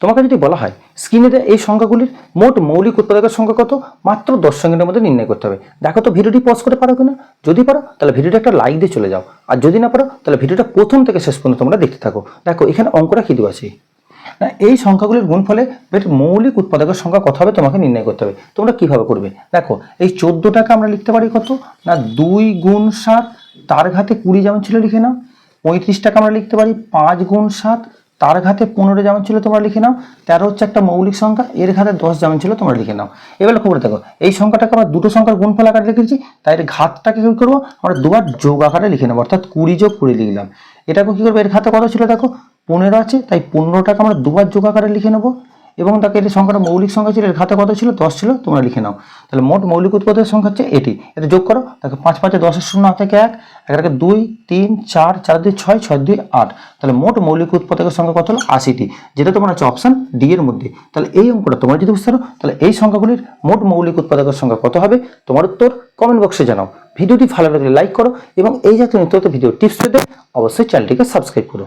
তোমাকে যদি বলা হয় স্ক্রিনে এই সংখ্যাগুলির মোট মৌলিক উৎপাদকের সংখ্যা কত? মাত্র দশ সেকেন্ডের মধ্যে নির্ণয় করতে হবে। দেখো তো ভিডিওটি পজ করে পারো কিনা? যদি পারো, তাহলে ভিডিওটা একটা লাইক দিয়ে চলে যাও। আর যদি না পারো, তাহলে ভিডিওটা প্রথম থেকে শেষ পর্যন্ত তোমরা দেখতে থাকো। দেখো, এখানে অঙ্কটা কি দেওয়া আছে। না, এই সংখ্যাগুলির গুণফলে এর মৌলিক উৎপাদকের সংখ্যা কত হবে তোমাকে নির্ণয় করতে হবে। তোমরা কীভাবে করবে? দেখো, এই চোদ্দোটাকে আমরা লিখতে পারি কত? না, দুই গুণ সাত, তার ঘাতে কুড়ি যেমন ছিল লিখে নাও। পঁয়ত্রিশ টাকা আমরা লিখতে পারি পাঁচ গুণ সাত তার ঘাতে পনেরো যেমন ছিল তোমরা লিখে নাও, তেরো হচ্ছে একটা মৌলিক সংখ্যা, এর ঘাতে দশ যেমন ছিল তোমরা লিখে নাও। এবার লক্ষ্য করে দেখো, এই সংখ্যাটাকে আমরা দুটো সংখ্যার গুণফল আকারে লিখেছি তাই এর ঘাতটাকে কি করব, আমরা দুবার যোগ আকারে লিখে নেব, অর্থাৎ কুড়ি যোগ কুড়ি লিখলাম। এটাকে কি করব, এর ঘাতে কত ছিল দেখো, পনেরো আছে, তাই পনেরোটাকে আমরা দুবার যোগ আকারে লিখে নেব। এবং তাকে এটি সংখ্যাটা মৌলিক সংখ্যা ছিল, এর ঘাতে কত ছিল? দশ ছিল। তোমরা লিখে নাও। তাহলে মোট মৌলিক উৎপাদকের সংখ্যা হচ্ছে এটি। এটা যোগ করো। তাকে পাঁচ পাঁচে দশের শূন্য থেকে এক, একে দুই, তিন, চার চার দুই, ছয় ছয় দুই, আট। তাহলে মোট মৌলিক উৎপাদকের সংখ্যা কত হলো? আশিটি। যেটা তোমার হচ্ছে অপশান ডি এর মধ্যে। তাহলে এই অঙ্কটা তোমরা যদি বুঝতে পারো, তাহলে এই সংখ্যাগুলির মোট মৌলিক উৎপাদকের সংখ্যা কত হবে? তোমার উত্তর কমেন্ট বক্সে জানাও। ভিডিওটি ভালো লাগলে লাইক করো এবং এই জাতীয় নিত্য ভিডিও টিপস পেতে অবশ্যই চ্যানেলটিকে সাবস্ক্রাইব করো।